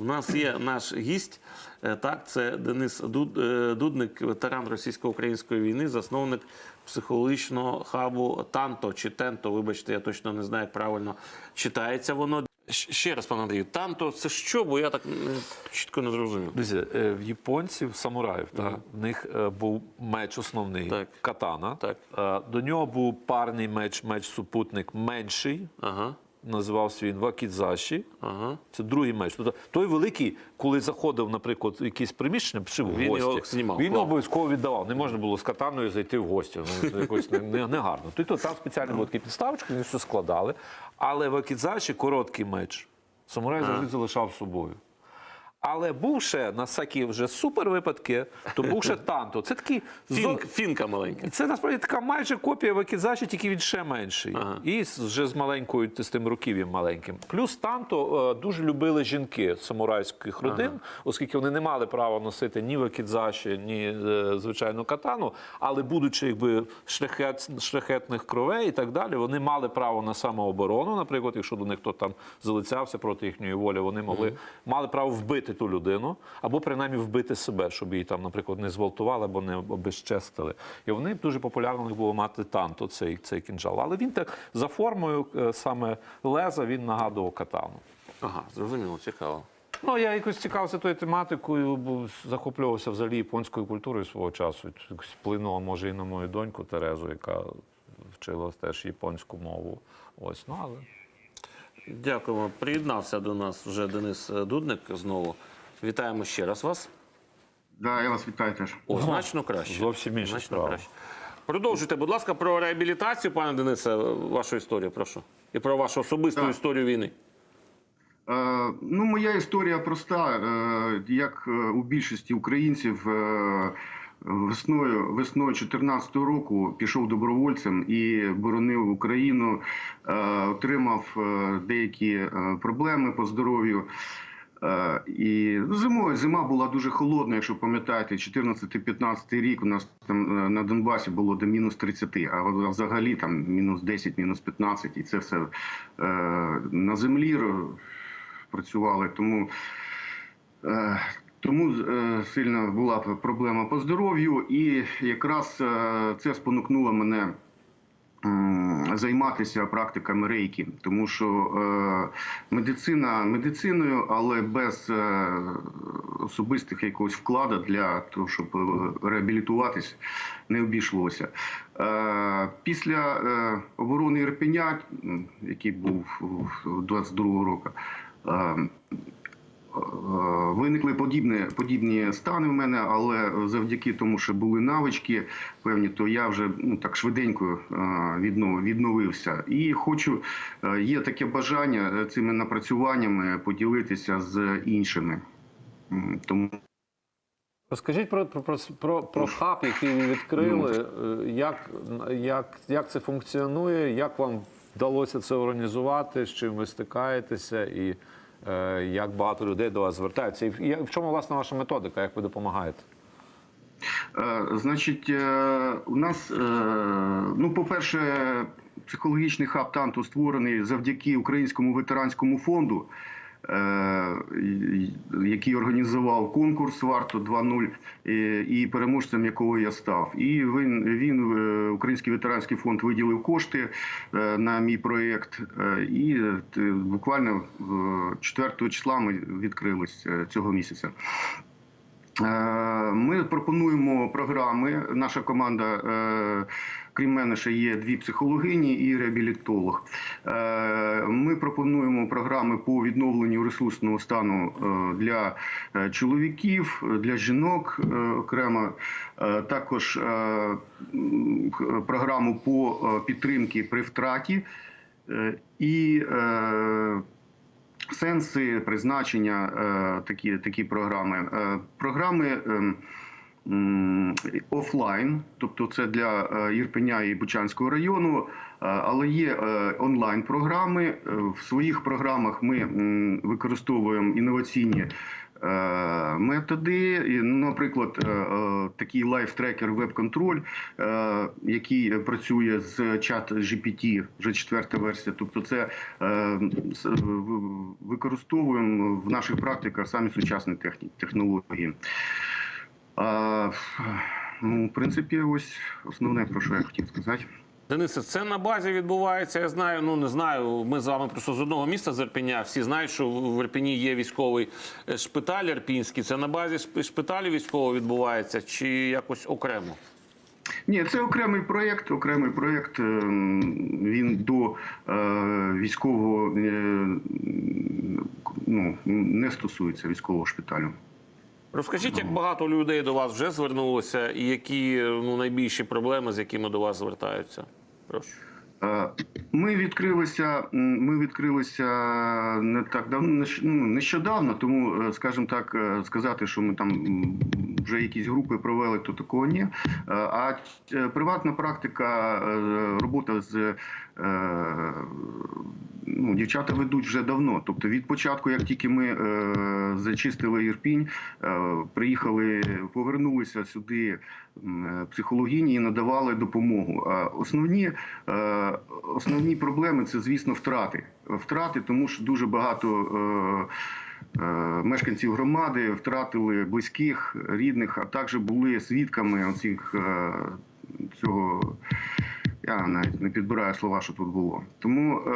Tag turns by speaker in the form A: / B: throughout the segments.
A: У нас є наш гість, е, так, це Денис е, Дудник, ветеран російсько-української війни, засновник психологічного хабу Танто чи Тенто. Вибачте, я точно не знаю, як правильно читається воно. Ще раз, пане Андрію, Танто це що? Бо я так чітко не зрозумів.
B: Друзі, е, в японців, самураїв, так, в них був меч основний
A: Так.
B: катана.
A: Так.
B: До нього був парний меч, меч-супутник менший.
A: Ага,
B: Називався він Вакідзаші.
A: ага.
B: Це другий меч. Тобто той великий, коли заходив, наприклад, в якесь приміщення, чи в
A: Він
B: гості.
A: його знімав,
B: Він
A: клав.
B: обов'язково віддавав. Не можна було з катаною зайти в гості. Ну, це якось не, не, не гарно. Тобто там спеціально були такі підставочки, вони все складали. Але Вакідзаші короткий меч. Самурай завжди залишав з собою. Але був ще на всякі вже супер випадки, то був ще танто. Це такий зо-
A: фінка маленька.
B: це насправді така майже копія Вакідзаші, тільки він ще менший.
A: Ага.
B: І вже з маленькою з тим руків'ям маленьким. Плюс танто е, дуже любили жінки самурайських родин, оскільки вони не мали права носити ні Вакідзаші, ні е, звичайну катану, але будучи якби шляхет, шляхетних кровей і так далі, вони мали право на самооборону. Наприклад, якщо до них хто там залицявся проти їхньої волі, вони могли мали право вбити ту людину або принаймні вбити себе, щоб її там, наприклад, не зґвалтували або не обезчестили. І вони дуже популярно них було мати танто цей, цей кінжал. Але він так за формою е, саме леза він нагадував катану.
A: Ага, зрозуміло, цікаво.
B: Ну, я якось цікавився тою тематикою, бо захоплювався взагалі японською культурою свого часу. Якось вплинуло, може, і на мою доньку Терезу, яка вчила теж японську мову. Ось, ну але.
A: Дякуємо. Приєднався до нас вже Денис е, Дудник знову. Вітаємо ще раз вас.
C: Да, я вас вітаю теж.
A: О, значно краще.
B: зовсім інша
A: Значно
B: справа.
A: краще. Продовжуйте, будь ласка, про реабілітацію, пане Денисе, вашу історію, прошу. І про вашу особисту
C: Так.
A: історію війни.
C: Е, ну, моя історія проста. Е, як е, у більшості українців, е, весною весною 2014 року пішов добровольцем і боронив Україну, е, отримав е, деякі е, проблеми по здоров'ю. І ну, зимою зима була дуже холодна, якщо пам'ятаєте, 14-15 рік у нас там на Донбасі було до мінус 30, а взагалі там мінус 10, мінус 15, і це все на землі працювали. Тому, тому е, сильна була проблема по здоров'ю, і якраз е, це спонукнуло мене м, займатися практиками рейки, тому що е, медицина медициною, але без е, особистих якогось вкладу для того, щоб е, реабілітуватись, не обійшлося. Е, після е, оборони Ірпеня, який був в 22 року. е, Е, Виникли подібні, подібні стани в мене, але завдяки тому, що були навички певні, то я вже ну так швиденько е, відновився. І хочу, е, є таке бажання е, цими напрацюваннями поділитися з іншими. Тому
B: Розкажіть про, про, про, про, про хаб, який ви відкрили, е, як, як, як це функціонує, як вам вдалося це організувати, з чим ви стикаєтеся? І е, як багато людей до вас звертаються. І в- чому власне ваша методика, як ви допомагаєте?
C: Е, Значить, е, у нас, е, ну, по-перше, психологічний хаб Танту створений завдяки Українському ветеранському фонду, е, який організував конкурс Варто 2.0, е, і переможцем якого я став. І він, він е, Український ветеранський фонд виділив кошти е, на мій проєкт. е, І е, буквально е, 4 числа ми відкрились е, цього місяця. Е, Ми пропонуємо програми. Наша команда, е, крім мене, ще є дві психологині і реабілітолог. Е, Ми пропонуємо програми по відновленню ресурсного стану е, для е, чоловіків, для жінок окремо. Також програму по підтримці при втраті. І сенси призначення такі, такі програми. Програми ем, офлайн, тобто це для е, Ірпеня і Бучанського району, е, але є е, онлайн програми. В своїх програмах ми використовуємо інноваційні методи. Наприклад, такий лайфтрекер веб-контроль, який працює з чат GPT, вже четверта версія. Тобто, це використовуємо в наших практиках самі сучасні технології. А, ну, в принципі, ось основне, про що я хотів сказати.
A: Денисе, це на базі відбувається. Я знаю, ну не знаю. Ми з вами просто з одного міста з Ірпеня. Всі знають, що в Ірпені є військовий е, шпиталь Ірпінський. Це на базі шпиталю військового відбувається чи якось окремо?
C: Ні, це окремий проєкт. Окремий проєкт. ем, Він до е, військового е, ну, не стосується військового шпиталю.
A: Розкажіть, як багато людей до вас вже звернулося, і які ну найбільші проблеми, з якими до вас звертаються? Прошу.
C: Ми відкрилися. Ми відкрилися не так давно, ну, нещодавно. Тому, е, скажімо так, е, сказати, що ми там вже якісь групи провели, то такого ні. Е, А приватна практика, робота з ну, дівчата ведуть вже давно. Тобто від початку, як тільки ми е, зачистили Ірпінь, е, приїхали, повернулися сюди е, психологині і надавали допомогу. А основні, е, основні проблеми це, звісно, втрати. Втрати, тому що дуже багато. Е, е, Мешканців громади втратили близьких, рідних, а також були свідками оцих, е, цього я навіть не підбираю слова, що тут було. Тому е,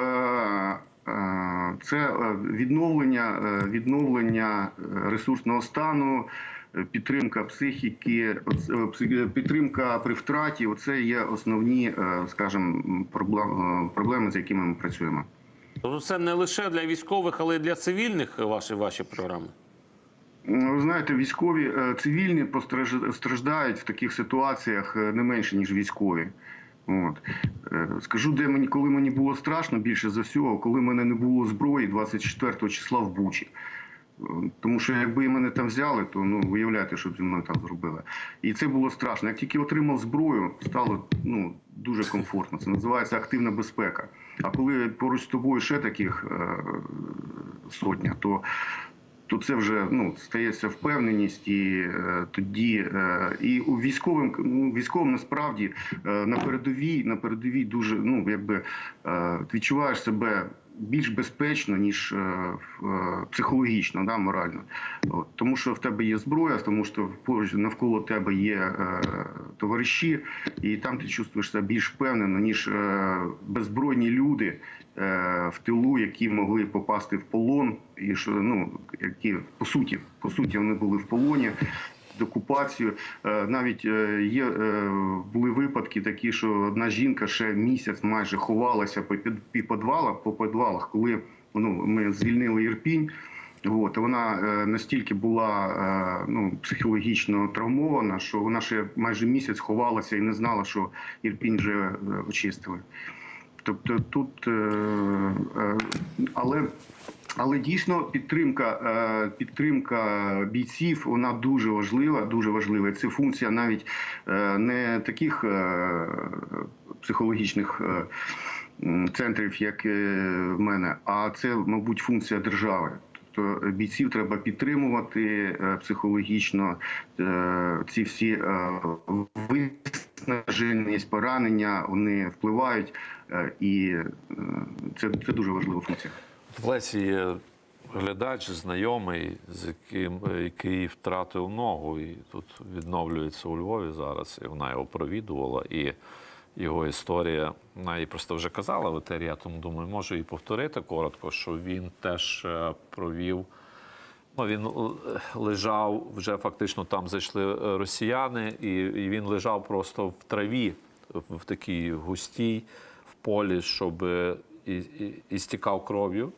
C: е, це е, відновлення, е, відновлення е, ресурсного стану, підтримка психіки, підтримка при втраті. Оце є основні, скажімо, проблеми, з якими ми працюємо.
A: Тобто це не лише для військових, але й для цивільних ваші ваші програми.
C: Ну, Ви знаєте, військові цивільні постраж- страждають в таких ситуаціях не менше ніж військові. От Е, скажу, де мені, коли мені було страшно більше за всього, коли в мене не було зброї 24 числа в Бучі. Е, Тому що якби мене там взяли, то ну уявляєте, що б зі мною там зробили. І це було страшно. Як тільки отримав зброю, стало ну дуже комфортно. Це називається активна безпека. А коли поруч з тобою ще таких е, сотня, то то це вже ну стається впевненість, і е, тоді е, і у військовим ну, військовим насправді е, на передовій на передовій дуже ну якби відчуваєш себе більш безпечно ніж е, е, психологічно, да, морально. Тому що в тебе є зброя, тому що поруч навколо тебе є е, товариші, і там ти чувствуєш себе більш впевнено, ніж беззбройні люди в тилу, які могли попасти в полон, і що ну які по суті, по суті, вони були в полоні. Окупацію Е, навіть е, є е, були випадки такі, що одна жінка ще місяць майже ховалася по під під підвалах, по підвалах, коли ну ми звільнили Ірпінь. От вона настільки була ну психологічно травмована, що вона ще майже місяць ховалася і не знала, що Ірпінь вже очистили. Тобто тут, е, е, але, але дійсно підтримка, е, підтримка бійців вона дуже важлива, дуже важлива. Це функція навіть не таких психологічних. Центрів, як в мене, а це, мабуть, функція держави. Тобто бійців треба підтримувати психологічно. Ці всі е, виснаженість, поранення вони впливають, е, і е, це, це дуже важлива функція.
B: В Лесі є глядач, знайомий, з яким який втратив ногу, і тут відновлюється у Львові зараз. І вона його провідувала. І його історія, вона їй просто вже казала в етері, я тому думаю, можу і повторити коротко, що він теж е, провів. Ну, він лежав вже фактично там зайшли е, росіяни, і, він лежав просто в траві, в, такій густій, в полі, щоб е, і, і, і стікав кров'ю.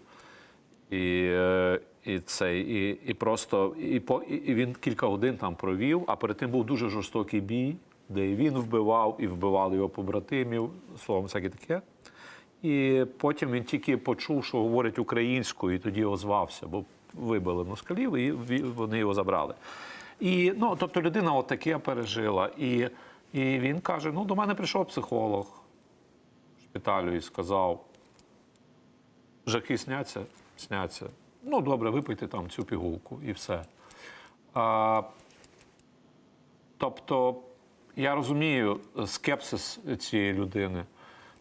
B: І, е, і, цей, і, і просто і, по, і він кілька годин там провів, а перед тим був дуже жорстокий бій, де і він вбивав, і вбивали його побратимів, словом, всяке таке. І потім він тільки почув, що говорить українською, і тоді озвався, бо вибили москалів, і вони його забрали. І, ну, тобто людина от таке пережила. І, і він каже: ну, до мене прийшов психолог в шпиталю і сказав, жахи сняться, сняться. ну добре, випийте там цю пігулку і все. А, тобто, я розумію скепсис цієї людини.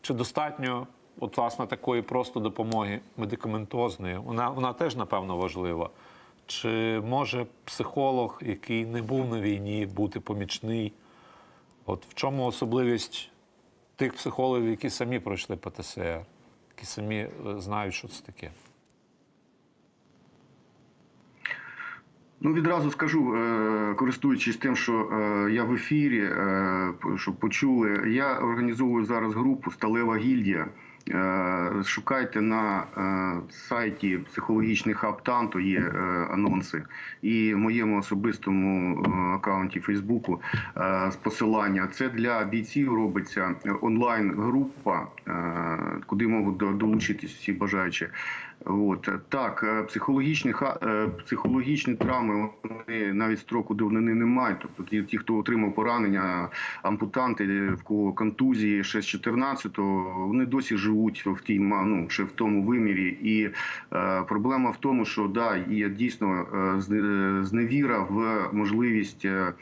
B: Чи достатньо, от, власне, такої просто допомоги медикаментозної? Вона, вона теж, напевно, важлива. Чи може психолог, який не був на війні, бути помічний? От в чому особливість тих психологів, які самі пройшли ПТСР, які самі е, знають, що це таке?
C: Ну, відразу скажу, е, користуючись тим, що е, я в ефірі, щоб почули, я організовую зараз групу Сталева гільдія. Е, Шукайте на е, сайті психологічний хаб Танто є е, анонси, і в моєму особистому аккаунті Фейсбуку з посилання. Це для бійців робиться онлайн-група, куди можуть долучитись всі бажаючі. От так, е, психологічні е, психологічні травми вони навіть строку давнини не мають. Тобто ті, ті, хто отримав поранення, ампутанти, в кого контузії ще з 14-го, вони досі живуть в тій ну, ще в тому вимірі. І е, проблема в тому, що да, є дійсно е, е, зневіра в можливість. е,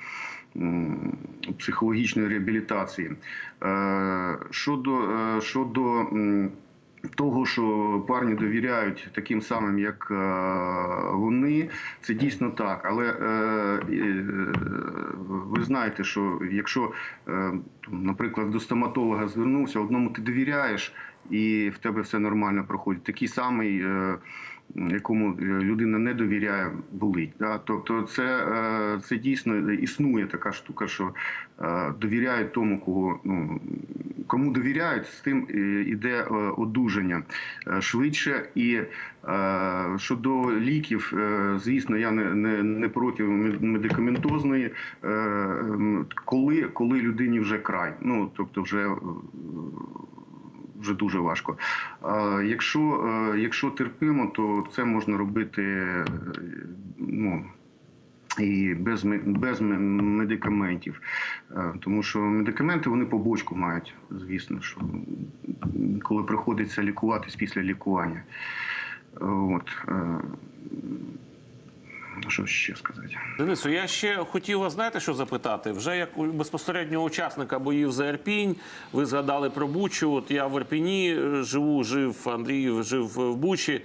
C: Психологічної реабілітації Е, щодо е, щодо того, що парні довіряють таким самим, як е, вони, це дійсно так. Але е, е, ви знаєте, що якщо, наприклад, до стоматолога звернувся, одному ти довіряєш, і в тебе все нормально проходить. Такий самий. Якому людина не довіряє, болить. Да? Тобто, це, це дійсно існує така штука, що довіряють тому, кого ну кому довіряють, з тим е, іде е, одужання е, швидше. І щодо ліків, звісно, я не, не, не проти мед- медикаментозної, коли, коли людині вже край. Ну тобто, вже. Вже дуже важко. Якщо, якщо терпимо, то це можна робити ну, і без, без медикаментів. Е, Тому що медикаменти вони побочку мають, звісно, що коли приходиться лікуватись після лікування. Е, От. Що ще сказати?
A: Денису, я ще хотів вас, знаєте, що запитати? Вже як безпосереднього учасника боїв за Ірпінь, ви згадали про Бучу. От я в Ірпіні е, живу, жив, Андрій жив в Бучі.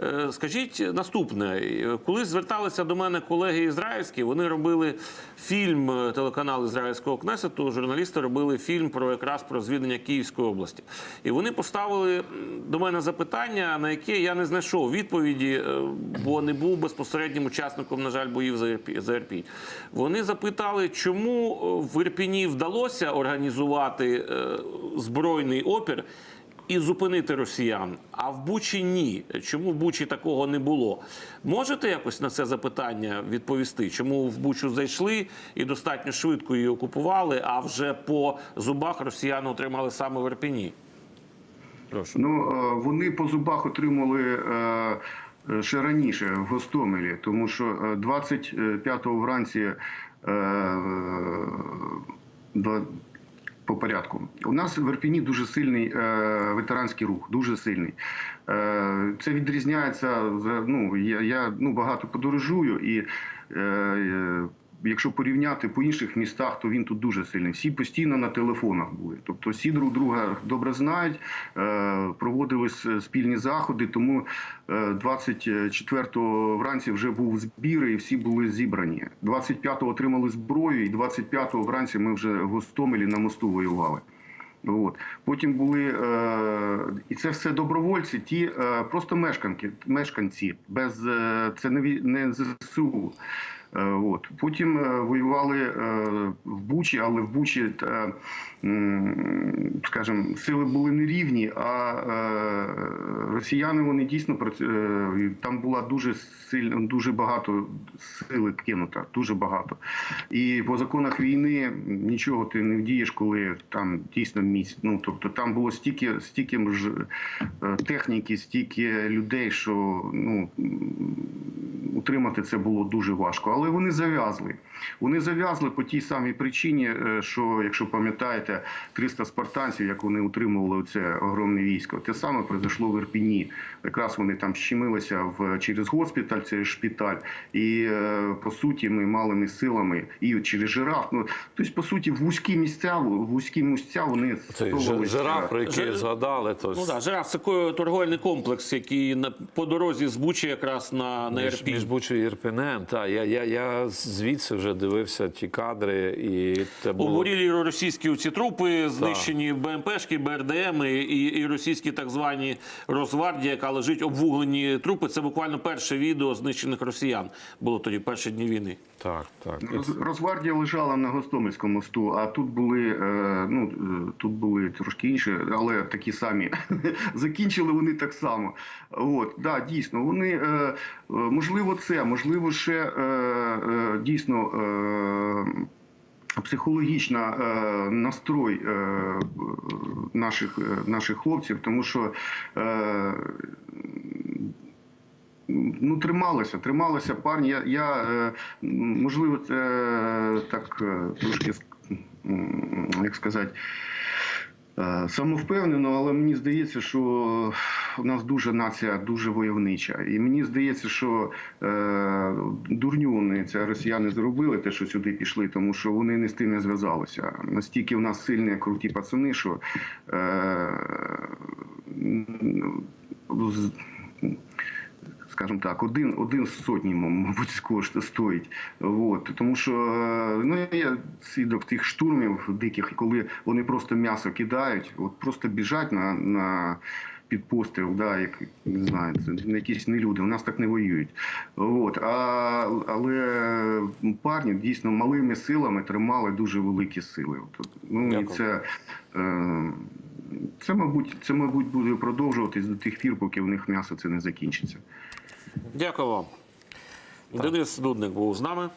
A: Е, Скажіть наступне: коли зверталися до мене колеги ізраїльські, вони робили фільм е, телеканал Ізраїльського кнесету. Журналісти робили фільм про якраз про звільнення Київської області. І вони поставили до мене запитання, на яке я не знайшов відповіді, бо не був безпосереднім учасником, на жаль, боїв за Ірпі- за Ірпінь. Вони запитали, чому е, в Ірпіні вдалося організувати е, збройний опір. І зупинити росіян, а в Бучі ні. Чому в Бучі такого не було? Можете якось на це запитання відповісти? Чому в Бучу зайшли і достатньо швидко її окупували, а вже по зубах росіяни отримали саме в Ірпіні? Прошу.
C: Ну е, вони по зубах отримали ще раніше в Гостомелі, тому що е, 25-го вранці е, е, по порядку. У нас в Ірпіні дуже сильний е, ветеранський рух, дуже сильний. Е, це відрізняється ну я, я ну багато подорожую і. Е, е, Якщо порівняти по інших містах, то він тут дуже сильний. Всі постійно на телефонах були. Тобто всі друг друга добре знають, е, проводили спільні заходи. Тому е, 24-го вранці вже був збір і всі були зібрані. 25-го отримали зброю, і 25-го вранці ми вже в Гостомелі на мосту воювали. От. Потім були е, і це все добровольці, ті е, просто мешканки, мешканці, без е, це не, не ЗСУ. Е, От. Потім е, воювали е, в Бучі, але в Бучі, скажімо, сили були не рівні, а росіяни вони дійсно е, там була дуже сильно, дуже багато сили кинута, дуже багато. І по законах війни нічого ти не вдієш, коли там дійсно місці. Ну тобто там було стільки, стільки ж е, техніки, стільки людей, що ну утримати це було дуже важко. Але вони зав'язли. Вони зав'язли по тій самій причині, е, що, якщо пам'ятаєте, 300 спартанців, як вони утримували це огромне військо, те саме произошло в Ірпіні. Якраз вони там щемилися в через госпіталь, це шпиталь, і е, по суті ми малими силами і через жираф. Ну тобто, по суті, в вузькі місця, в вузькі місця вони
B: Цей жираф,
C: е,
B: про який
A: Жи-
B: згадали, то
A: Ну так, жираф це торговельний комплекс, який на по дорозі з Бучі якраз на, на
B: Між,
A: Ірпінь.
B: між Бучою і Ірпенем, та я, я, я звідси вже дивився ті кадри, і це було
A: Обгорілі російські ці трупи, знищені БМПшки, БРДМ і, і російські так звані Росгвардія, яка лежить обвуглені трупи. Це буквально перше відео знищених росіян. Було тоді перші дні війни.
B: так, так.
C: Роз, Росгвардія лежала на Гостомельському мосту, а тут були е, ну е, тут були трошки інші, але такі самі. Закінчили вони так само. От да, дійсно, вони е, можливо, це можливо, ще е, е, дійсно. Психологічна е, настрой е, наших, е, наших хлопців, тому що е, Ну, трималося, трималося парні. Я, я е, можливо, це е, так е, трошки, як сказати, самовпевнено, але мені здається, що у нас дуже нація дуже войовнича. І мені здається, що е, дурню це росіяни зробили, те, що сюди пішли, тому що вони не з тим не зв'язалися. Настільки в нас сильні, круті пацани, що е, скажімо так, один, один з сотні, мабуть, скошт стоїть. От. Тому що е, ну, я свідок тих штурмів диких, коли вони просто м'ясо кидають, от просто біжать на, на під постріл, да, як не знаю, це якісь не люди. У нас так не воюють. От. А, але парні дійсно малими силами тримали дуже великі сили. От, ну, і це, е, це, мабуть, це, мабуть, буде продовжуватись до тих пір, поки в них м'ясо це не закінчиться.
A: Дякую вам. Денис Дудник був з нами.